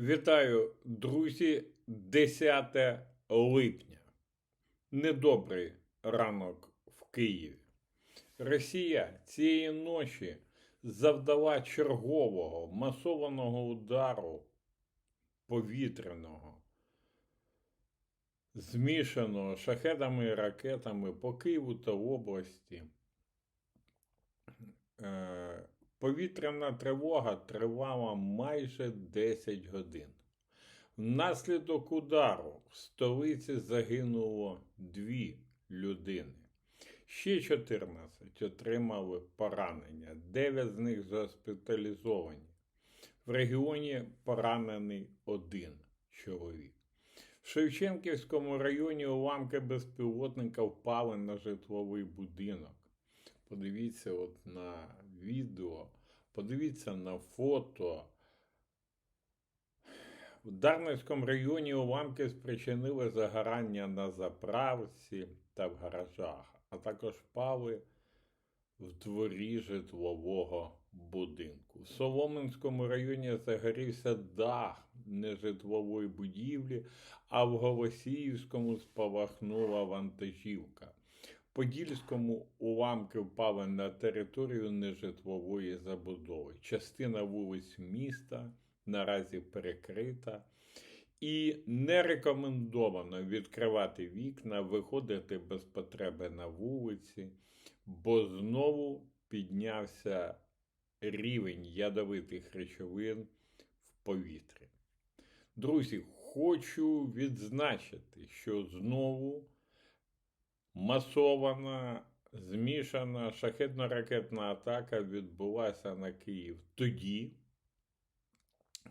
Вітаю, друзі, 10 липня. Недобрий ранок в Києві. Росія цієї ночі завдала чергового масованого удару повітряного, змішаного шахедами і ракетами по Києву та області. Е, Повітряна тривога тривала майже 10 годин. Внаслідок удару в столиці загинуло дві людини. Ще 14 отримали поранення, 9 з них госпіталізовані. В регіоні поранений один чоловік. В Шевченківському районі уламки безпілотника впали на житловий будинок. Подивіться от на відео, подивіться на фото. В Дарницькому районі уламки спричинили загорання на заправці та в гаражах, а також впали в дворі житлового будинку. В Соломинському районі загорівся дах нежитлової будівлі, а в Голосіївському спалахнула вантажівка. Подільському уламки впали на територію нежитлової забудови. Частина вулиць міста наразі перекрита. І не рекомендовано відкривати вікна, виходити без потреби на вулиці, бо знову піднявся рівень ядовитих речовин в повітрі. Друзі, хочу відзначити, що знову масована, змішана шахетно-ракетна атака відбулася на Київ тоді,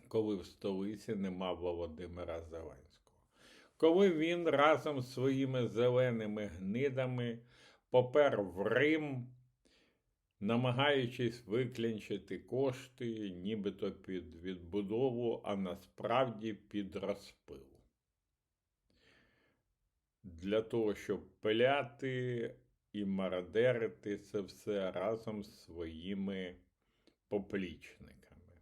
коли в столиці нема Володимира Зеленського. Коли він разом з своїми зеленими гнидами попер в Рим, намагаючись виклянчити кошти, нібито під відбудову, а насправді під розпил для того, щоб пиляти і мародерити це все разом з своїми поплічниками.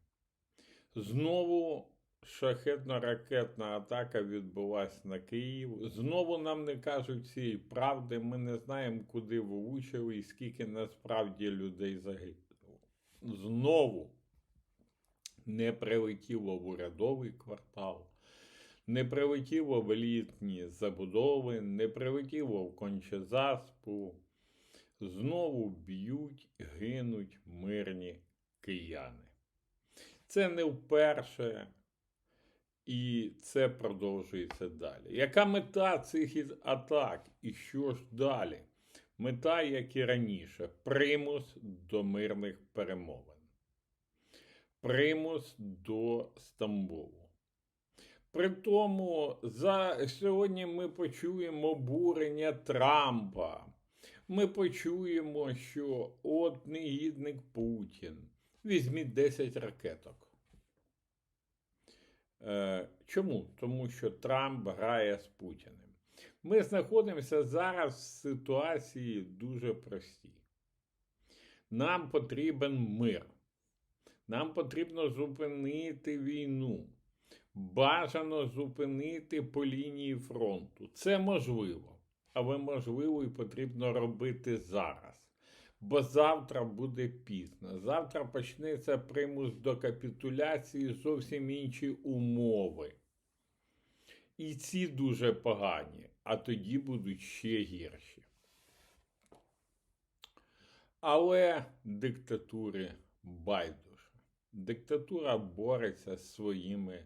Знову шахетно-ракетна атака відбулася на Київ. Знову нам не кажуть цієї правди. Ми не знаємо, куди влучили і скільки насправді людей загинуло. Знову не прилетіло в урядовий квартал не прилетіло в елітні забудови, не прилетіло в кончезаспу. Знову б'ють, гинуть мирні кияни. Це не вперше, і це продовжується далі. Яка мета цих атак? І що ж далі? Мета, як і раніше, примус до мирних перемовин, примус до Стамбулу. При тому, за сьогодні ми почуємо обурення Трампа. Ми почуємо, що от негідник Путін. Візьміть 10 ракеток. Е, Чому? Тому що Трамп грає з Путіним. Ми знаходимося зараз в ситуації дуже простій. Нам потрібен мир. Нам потрібно зупинити війну бажано зупинити по лінії фронту. Це можливо, але можливо і потрібно робити зараз. Бо завтра буде пізно. Завтра почнеться примус до капітуляції зовсім інші умови. І ці дуже погані, а тоді будуть ще гірші. Але диктатури байдуже. Диктатура бореться з своїми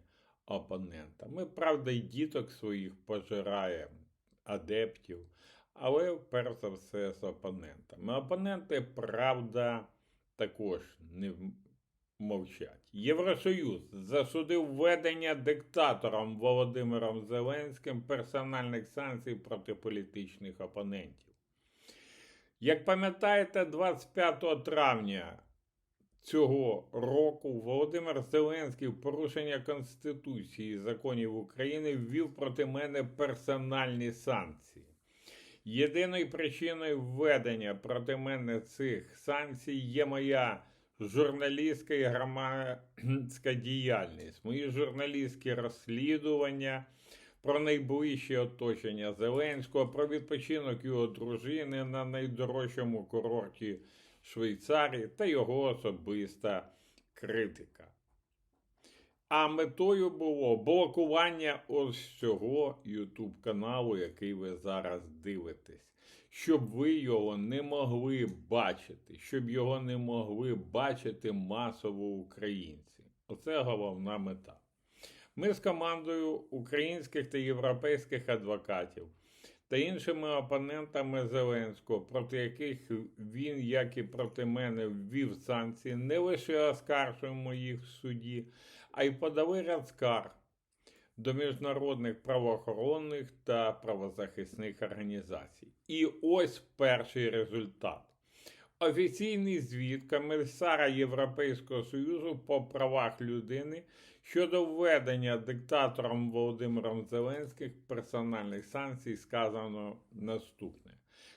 опонента. Ми, правда, і діток своїх пожираємо, адептів, але перш за все з опонентами. Опоненти, правда, також не мовчать. Євросоюз засудив введення диктатором Володимиром Зеленським персональних санкцій проти політичних опонентів. Як пам'ятаєте, 25 травня цього року Володимир Зеленський в порушення Конституції і законів України ввів проти мене персональні санкції. Єдиною причиною введення проти мене цих санкцій є моя журналістська і громадська діяльність, мої журналістські розслідування про найближче оточення Зеленського, про відпочинок його дружини на найдорожчому курорті Швейцарії та його особиста критика. А метою було блокування ось цього YouTube каналу, який ви зараз дивитесь, щоб ви його не могли бачити, щоб його не могли бачити масово українці. Оце головна мета. Ми з командою українських та європейських адвокатів та іншими опонентами Зеленського, проти яких він, як і проти мене, ввів санкції, не лише оскаржуємо їх в суді, а й подали ряд скарг до міжнародних правоохоронних та правозахисних організацій. І ось перший результат. Офіційний звіт комісара Європейського Союзу по правах людини щодо введення диктатором Володимиром Зеленських персональних санкцій сказано наступне.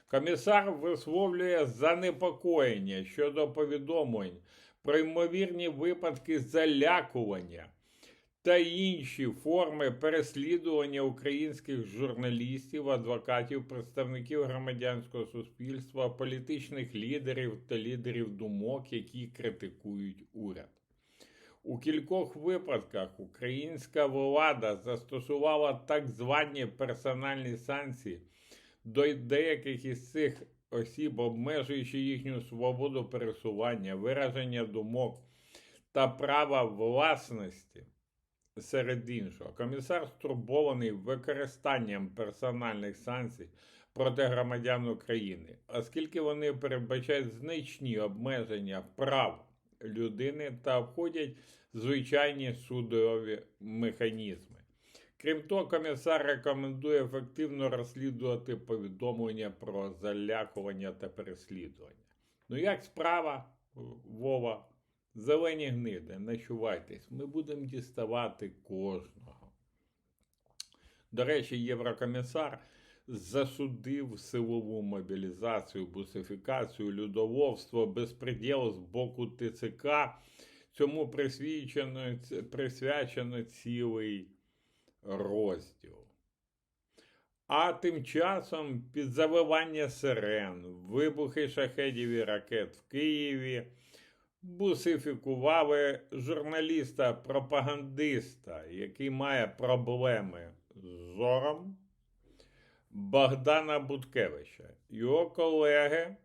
Комісар висловлює занепокоєння щодо повідомлень про ймовірні випадки залякування та інші форми переслідування українських журналістів, адвокатів, представників громадянського суспільства, політичних лідерів та лідерів думок, які критикують уряд. У кількох випадках українська влада застосувала так звані персональні санкції до деяких із цих осіб, обмежуючи їхню свободу пересування, вираження думок та права власності. Серед іншого, комісар стурбований використанням персональних санкцій проти громадян України, оскільки вони передбачають значні обмеження прав людини та обходять звичайні судові механізми. Крім того, комісар рекомендує ефективно розслідувати повідомлення про залякування та переслідування. Ну, як справа, Вова? Зелені гниди, начувайтесь, ми будемо діставати кожного. До речі, Єврокомісар засудив силову мобілізацію, бусифікацію, людоводство, безпреділ з боку ТЦК. Цьому присвячено, присвячено цілий розділ. А тим часом під завивання сирен, вибухи шахедів і ракет в Києві бусифікували журналіста-пропагандиста, який має проблеми з зором Богдана Буткевича. Його колеги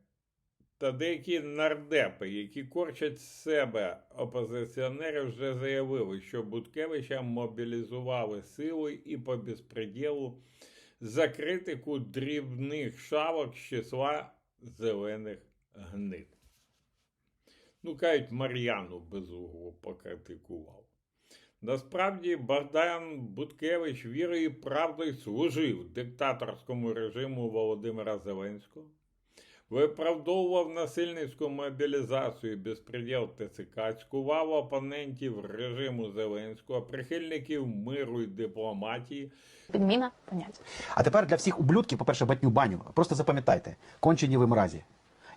та деякі нардепи, які корчать з себе опозиціонери, вже заявили, що Буткевича мобілізували силою і по безпреділу за критику дрібних шавок з числа зелених гнид. Ну, кажуть, Мар'яну безуглу покритикував. Насправді, Богдан Буткевич вірою і правдою служив диктаторському режиму Володимира Зеленського, виправдовував насильницьку мобілізацію і безпреділ ТЦК, цькував опонентів режиму Зеленського, прихильників миру і дипломатії. Підміна понять. А тепер для всіх ублюдків, по-перше, батню баню. Просто запам'ятайте, кончені ви мразі,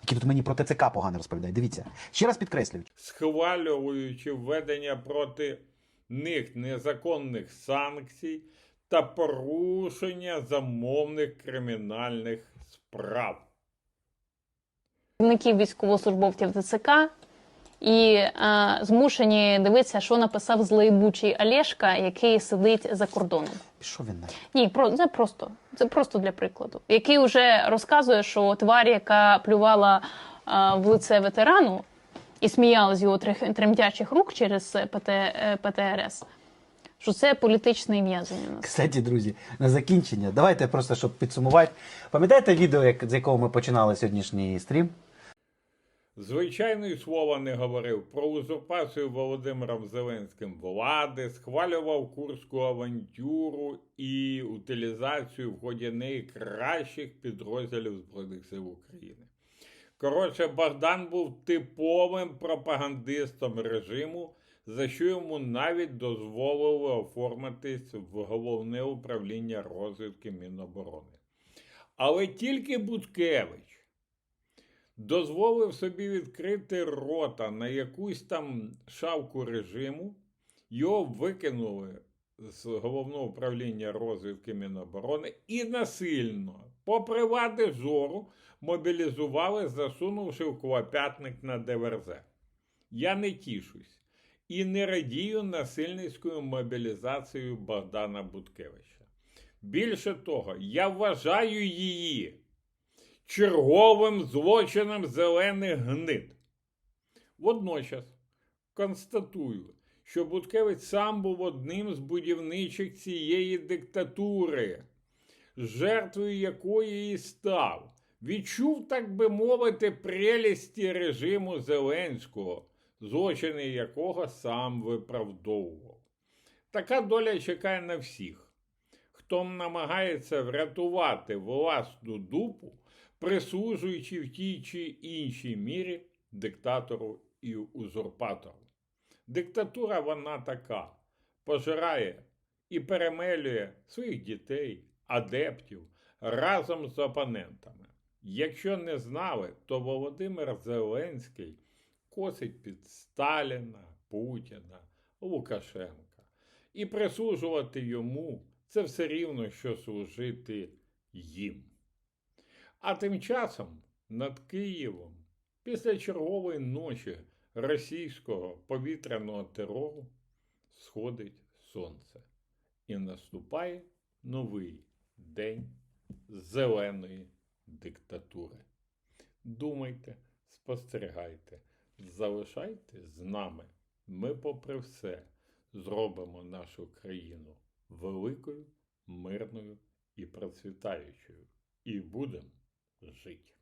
які тут мені про ТЦК погано розповідають. Дивіться. Ще раз підкреслюю, схвалюючи введення проти них незаконних санкцій та порушення замовних кримінальних справ. Керівників військовослужбовців ТЦК і е, змушені дивитися, що написав злоєбучий Олешка, який сидить за кордоном. пішов він на. Ні, про це просто це просто для прикладу, який вже розказує, що тварь, яка плювала е, в лице ветерану і сміялась з його тремтячих рук через ПТ, е, ПТРС, що це політичне в'язання. Кстати, друзі, на закінчення, давайте просто, щоб підсумувати. Пам'ятаєте відео, як, з якого ми починали сьогоднішній стрім? Звичайно, й слова не говорив про узурпацію Володимиром Зеленським влади, схвалював курську авантюру і утилізацію в ході неї кращих підрозділів Збройних сил України. Коротше, Богдан був типовим пропагандистом режиму, за що йому навіть дозволили оформитись в головне управління розвідки Міноборони. Але тільки Буткевич дозволив собі відкрити рота на якусь там шавку режиму, його викинули з головного управління розвідки Міноборони і насильно, попри вади зору, мобілізували, засунувши в клопятник на ДВРЗ. Я не тішусь і не радію насильницькою мобілізацією Богдана Буткевича. Більше того, я вважаю її черговим злочином зелених гнид. Водночас констатую, що Буткевич сам був одним з будівничих цієї диктатури, жертвою якої і став. Відчув, так би мовити, прелісті режиму Зеленського, злочини якого сам виправдовував. Така доля чекає на всіх, хто намагається врятувати власну дупу, прислужуючи в тій чи іншій мірі диктатору і узурпатору. Диктатура вона така, пожирає і перемелює своїх дітей, адептів разом з опонентами. Якщо не знали, то Володимир Зеленський косить під Сталіна, Путіна, Лукашенка. І прислужувати йому це все рівно, що служити їм. А тим часом над Києвом після чергової ночі російського повітряного терору сходить сонце і наступає новий день зеленої диктатури. Думайте, спостерігайте, залишайте з нами. Ми, попри все, зробимо нашу країну великою, мирною і процвітаючою. І будемо жити.